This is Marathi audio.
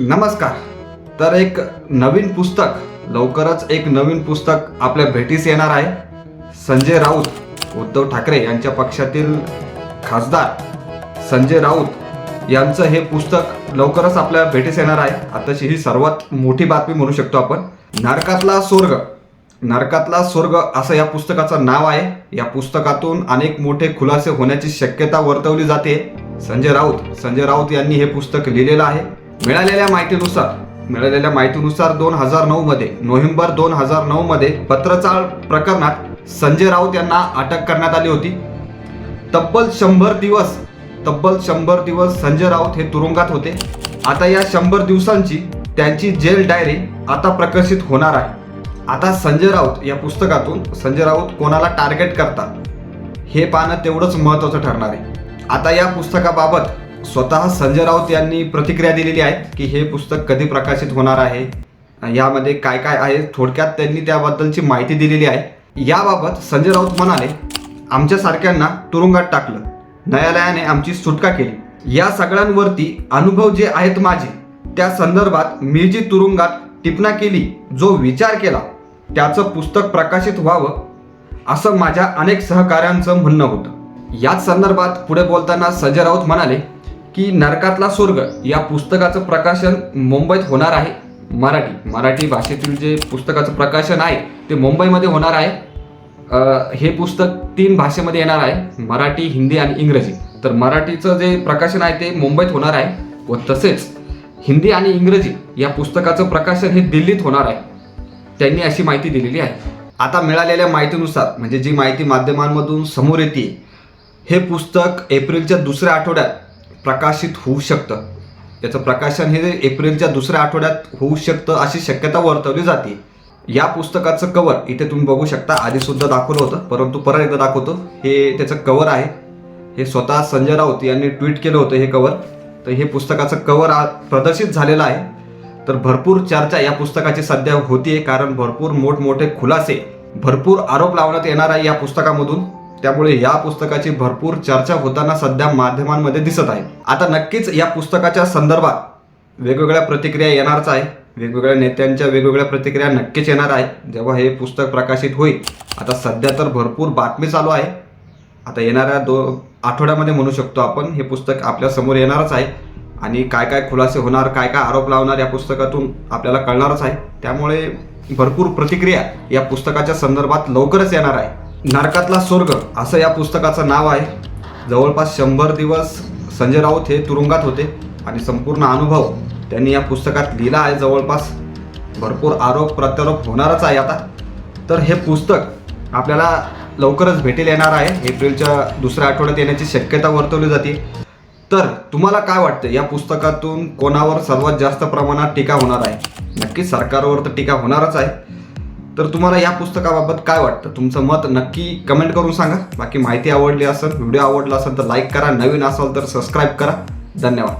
नमस्कार. तर एक नवीन पुस्तक लवकरच एक नवीन पुस्तक आपल्या भेटीस येणार आहे. संजय राऊत उद्धव ठाकरे यांच्या पक्षातील खासदार संजय राऊत यांचं हे पुस्तक लवकरच आपल्या भेटीस येणार आहे. आताची ही सर्वात मोठी बातमी म्हणू शकतो आपण. नरकातला स्वर्ग. नरकातला स्वर्ग असं या पुस्तकाचं नाव आहे. या पुस्तकातून अनेक मोठे खुलासे होण्याची शक्यता वर्तवली जाते. संजय राऊत संजय राऊत यांनी हे पुस्तक लिहिलेलं आहे. मिळालेल्या माहितीनुसार मिळालेल्या माहितीनुसार दोन हजार नऊ मध्ये नोव्हेंबर दोन हजार नऊ मध्ये पत्रचाळ प्रकरणात संजय राऊत यांना अटक करण्यात आली होती. तब्बल शंभर दिवस तब्बल शंभर दिवस संजय राऊत हे तुरुंगात होते. आता या शंभर दिवसांची त्यांची जेल डायरी आता प्रकाशित होणार आहे. आता संजय राऊत या पुस्तकातून संजय राऊत कोणाला टार्गेट करतात हे पाहणं तेवढंच महत्त्वाचं ठरणार आहे. आता या पुस्तकाबाबत स्वतः संजय राऊत यांनी प्रतिक्रिया दिलेली आहे की हे पुस्तक कधी प्रकाशित होणार आहे? यामध्ये काय काय आहे? थोडक्यात त्यांनी त्याबद्दलची माहिती दिलेली आहे. याबाबत संजय राऊत म्हणाले आमच्यासारख्यांना तुरुंगात टाकलं. न्यायालयाने आमची सुटका केली. या सगळ्यांवरती अनुभव जे आहेत माझे त्या संदर्भात मी जी तुरुंगात टिपणा केली जो विचार केला त्याचं पुस्तक प्रकाशित व्हावं असं माझ्या अनेक सहकाऱ्यांचं म्हणणं होतं. याच संदर्भात पुढे बोलताना संजय राऊत म्हणाले की नरकातला स्वर्ग या पुस्तकाचं प्रकाशन मुंबईत होणार आहे. मराठी मराठी भाषेतील जे पुस्तकाचं प्रकाशन आहे ते मुंबईमध्ये होणार आहे. हे पुस्तक तीन भाषेमध्ये येणार आहे मराठी हिंदी आणि इंग्रजी. तर मराठीचं जे प्रकाशन आहे ते मुंबईत होणार आहे व तसेच हिंदी आणि इंग्रजी या पुस्तकाचं प्रकाशन हे दिल्लीत होणार आहे. त्यांनी अशी माहिती दिलेली आहे. आता मिळालेल्या माहितीनुसार म्हणजे जी माहिती माध्यमांमधून समोर येते हे पुस्तक एप्रिलच्या दुसऱ्या आठवड्यात प्रकाशित होऊ शकतं. याचं प्रकाशन हे एप्रिलच्या दुसऱ्या आठवड्यात होऊ शकतं अशी शक्यता वर्तवली जाते. या पुस्तकाचं कवर इथे तुम्ही बघू शकता. आधीसुद्धा दाखवलं होतं परंतु परत एकदा दाखवतो. हे त्याचं कवर आहे. हे स्वतः संजय राऊत यांनी ट्विट केलं होतं हे कवर तर हे पुस्तकाचं कवर आ- प्रदर्शित झालेलं आहे. तर भरपूर चर्चा या पुस्तकाची सध्या होतीये कारण भरपूर मोठमोठे खुलासे भरपूर आरोप लावण्यात येणार आहे या पुस्तकामधून. त्यामुळे या पुस्तकाची भरपूर चर्चा होताना सध्या माध्यमांमध्ये दिसत आहे. आता नक्कीच या पुस्तकाच्या संदर्भात वेगवेगळ्या प्रतिक्रिया येणारच आहे. वेगवेगळ्या नेत्यांच्या वेगवेगळ्या प्रतिक्रिया नक्कीच येणार आहे. जेव्हा हे पुस्तक प्रकाशित होईल आता सध्या तर भरपूर बातमी चालू आहे. आता येणाऱ्या दो आठवड्यामध्ये म्हणू शकतो आपण हे पुस्तक आपल्यासमोर येणारच आहे. आणि काय काय खुलासे होणार काय काय आरोप लावणार या पुस्तकातून आपल्याला कळणारच आहे. त्यामुळे भरपूर प्रतिक्रिया या पुस्तकाच्या संदर्भात लवकरच येणार आहे. नरकातला स्वर्ग असं या पुस्तकाचं नाव आहे. जवळपास शंभर दिवस संजय राऊत हे तुरुंगात होते आणि संपूर्ण अनुभव त्यांनी या पुस्तकात लिहिला आहे. जवळपास भरपूर आरोप प्रत्यारोप होणारच आहे आता. तर हे पुस्तक आपल्याला लवकरच भेटेल येणार आहे. एप्रिलच्या दुसऱ्या आठवड्यात येण्याची शक्यता वर्तवली जाते. तर तुम्हाला काय वाटतं? या पुस्तकातून कोणावर सर्वात जास्त प्रमाणात टीका होणार आहे? नक्की सरकारवर तर टीका होणारच आहे. तर तुम्हाला या पुस्तकाबाबत काय वाटतं? तुमचं मत नक्की कमेंट करून सांगा. बाकी माहिती आवडली असेल व्हिडिओ आवडला असेल तर लाईक करा. नवीन असाल तर सबस्क्राईब करा. धन्यवाद.